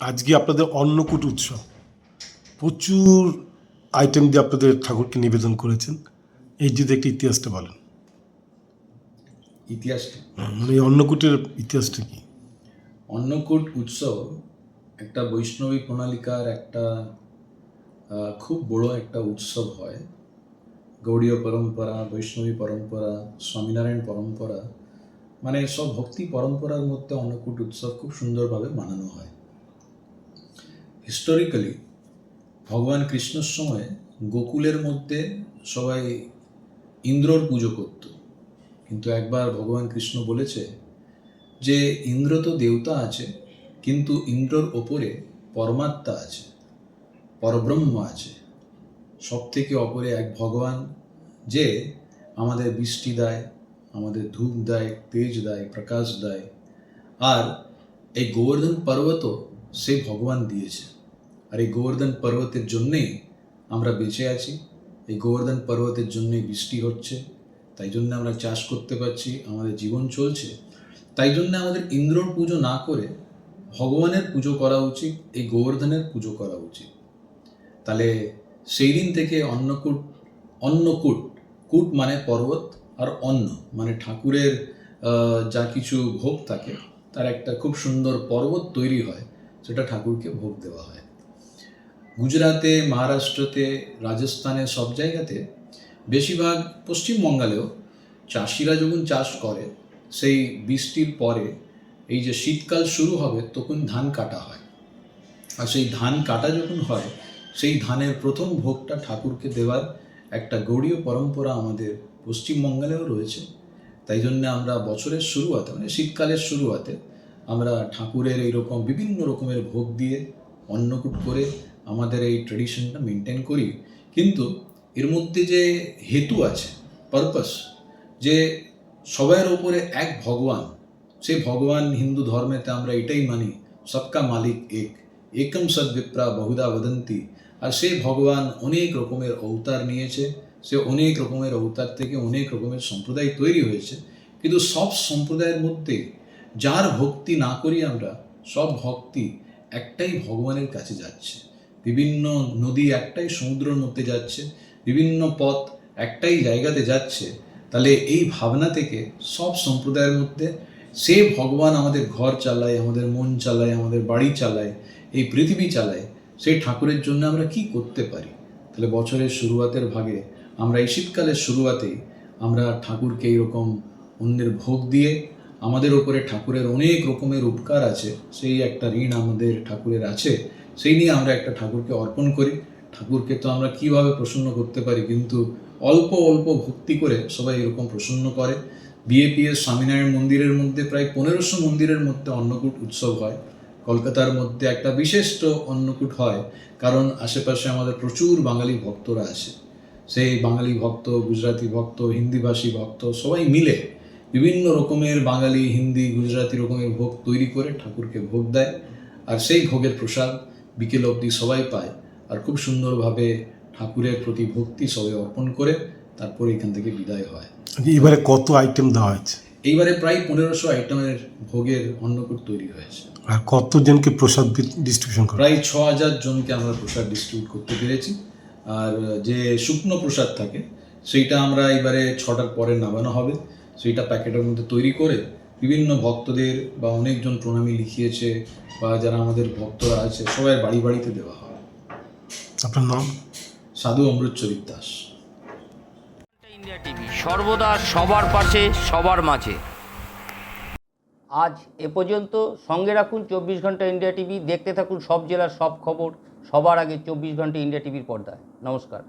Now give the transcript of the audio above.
আজকে আপনাদের অন্নকূট উৎসব। প্রচুর আইটেম দিয়ে আপনাদের ঠাকুরকে নিবেদন করেছেন। এই যদি একটা ইতিহাসটা বলেন। ইতিহাসটা? মানে এই অন্নকূটের ইতিহাসটা কি? অন্নকূট উৎসব একটা বৈষ্ণবী প্রণালিকার একটা খুব বড় একটা উৎসব হয়। গৌড়ীয় পরম্পরা বৈষ্ণবী পরম্পরা স্বামীনারায়ণ পরম্পরা মানে সব ভক্তি পরম্পরার মধ্যে অন্নকূট উৎসব খুব সুন্দরভাবে মানানো হয়। হিস্টোরিক্যালি ভগবান কৃষ্ণর সময় গোকুলের মধ্যে সবাই ইন্দ্রর পুজো করত। কিন্তু একবার ভগবান কৃষ্ণ বলেছে যে, ইন্দ্র তো দেবতা আছে, কিন্তু ইন্দ্রর ওপরে পরমাত্মা আছে, পরব্রহ্ম আছে। সব থেকে অপরে এক ভগবান যে আমাদের বৃষ্টি দেয়, আমাদের ধূপ দেয়, তেজ দেয়, প্রকাশ দেয়। আর এই গোবর্ধন পর্বতও সে ভগবান দিয়েছে। আর এই গোবর্ধন পর্বতের জন্যেই আমরা বেঁচে আছি। এই গোবর্ধন পর্বতের জন্যই বৃষ্টি হচ্ছে। তাই জন্য আমরা চাষ করতে পারছি, আমাদের জীবন চলছে। তাই জন্য আমাদের ইন্দ্রর পুজো না করে ভগবানের পুজো করা উচিত, এই গোবর্ধনের পুজো করা উচিত। তাহলে সেই দিন থেকে অন্নকূট অন্নকূট, কূট মানে পর্বত আর অন্ন মানে ঠাকুরের যা কিছু ভোগ থাকে, তার একটা খুব সুন্দর পর্বত তৈরি হয়। সেটা ঠাকুরকে ভোগ দেওয়া হয়। গুজরাতে, মহারাষ্ট্রতে, রাজস্থানে সব জায়গাতে বেশিরভাগ পশ্চিমবঙ্গালেও চাষিরা যখন চাষ করে, সেই বৃষ্টির পরে এই যে শীতকাল শুরু হবে তখন ধান কাটা হয়। আর সেই ধান কাটা যখন হয়, সেই ধানের প্রথম ভোগটা ঠাকুরকে দেওয়ার একটা গৌড়ীয় পরম্পরা আমাদের পশ্চিমবঙ্গালেও রয়েছে। তাই জন্য আমরা বছরের শুরুয়াতে মানে শীতকালের শুরুয়াতে আমরা ঠাকুরের এইরকম বিভিন্ন রকমের ভোগ দিয়ে অন্নকূট করে আমাদের এই ট্রেডিশনটা মেনটেন করি। কিন্তু এর মধ্যে যে হেতু আছে পারপাস যে সবার ওপরে এক ভগবান, সেই ভগবান হিন্দু ধর্মেতে আমরা এটাই মানি, সবকা মালিক এক, একম সদ বিপ্রা বহুদা বদন্তি। আর সেই ভগবান অনেক রকমের অবতার নিয়েছে, সে অনেক রকমের অবতার থেকে অনেক রকমের সম্প্রদায় তৈরি হয়েছে। কিন্তু সব সম্প্রদায়ের মধ্যে যার ভক্তি না করি আমরা, সব ভক্তি একটাই ভগবানের কাছে যাচ্ছে। বিভিন্ন নদী একটাই সমুদ্রের মধ্যে যাচ্ছে, বিভিন্ন পথ একটাই জায়গাতে যাচ্ছে, তাহলে এই ভাবনা থেকে সব সম্প্রদায়ের মধ্যে সে ভগবান আমাদের ঘর চালায়, আমাদের মন চালায়, আমাদের বাড়ি চালায়, এই পৃথিবী চালায়, সেই ঠাকুরের জন্য আমরা কি করতে পারি? তাহলে বছরের শুরুয়াতের ভাগে আমরা এই শীতকালের শুরুয়াতেই আমরা ঠাকুরকে এইরকম অন্যের ভোগ দিয়ে আমাদের ওপরে ঠাকুরের অনেক রকমের উপকার আছে, সেই একটা ঋণ আমাদের ঠাকুরের আছে, সেই নিয়ে আমরা একটা ঠাকুরকে অর্পণ করি। ঠাকুরকে তো আমরা কীভাবে প্রসন্ন করতে পারি কিন্তু অল্প অল্প ভক্তি করে সবাই এরকম প্রসন্ন করে। বিএপিএস স্বামীনারায়ণ মন্দিরের মধ্যে প্রায় পনেরোশো মন্দিরের মধ্যে অন্নকূট উৎসব হয়। কলকাতার মধ্যে একটা বিশিষ্ট অন্নকূট হয়, কারণ আশেপাশে আমাদের প্রচুর বাঙালি ভক্তরা আছে। সেই বাঙালি ভক্ত গুজরাটি ভক্ত, হিন্দিভাষী ভক্ত সবাই মিলে বিভিন্ন রকমের বাঙালি হিন্দি গুজরাটি রকমের ভোগ তৈরি করে ঠাকুরকে ভোগ দেয়। আর সেই ভোগের প্রসাদ বিকেল অবধি সবাই পায়। আর খুব সুন্দরভাবে ঠাকুরের প্রতি ভক্তি সবাই অর্পণ করে তারপর এখান থেকে বিদায় হয়। এবারে কত আইটেম দেওয়া হয়েছে? এইবারে প্রায় পনেরোশো আইটেমের ভোগের অন্নকূট তৈরি হয়েছে। আর কতজনকে প্রসাদ ডিস্ট্রিবিউশন করা প্রায় ছ হাজার জনকে আমরা প্রসাদ ডিস্ট্রিবিউট করতে পেরেছি। আর যে শুকনো প্রসাদ থাকে সেইটা আমরা এবারে ছটার পরে নামানো হবে। সেইটা প্যাকেটের মধ্যে তৈরি করে বিভিন্ন ভক্তদের বা অনেকজন প্রণামী লিখিয়েছে বা যারা আমাদের ভক্তরা আছে সবাই বাড়ি বাড়িতে দেওয়া হয়। আপনার নাম? সাধু অমৃতচরিত দাস। ইন্ডিয়া টিভি সর্বদা সবার পাশে সবার মাঝে। আজ এ পর্যন্ত সঙ্গে রাখুন চব্বিশ ঘণ্টা ইন্ডিয়া টিভি দেখতে থাকুন সব জেলার সব খবর সবার আগে চব্বিশ ঘণ্টা ইন্ডিয়া টিভির পর্দায়। নমস্কার।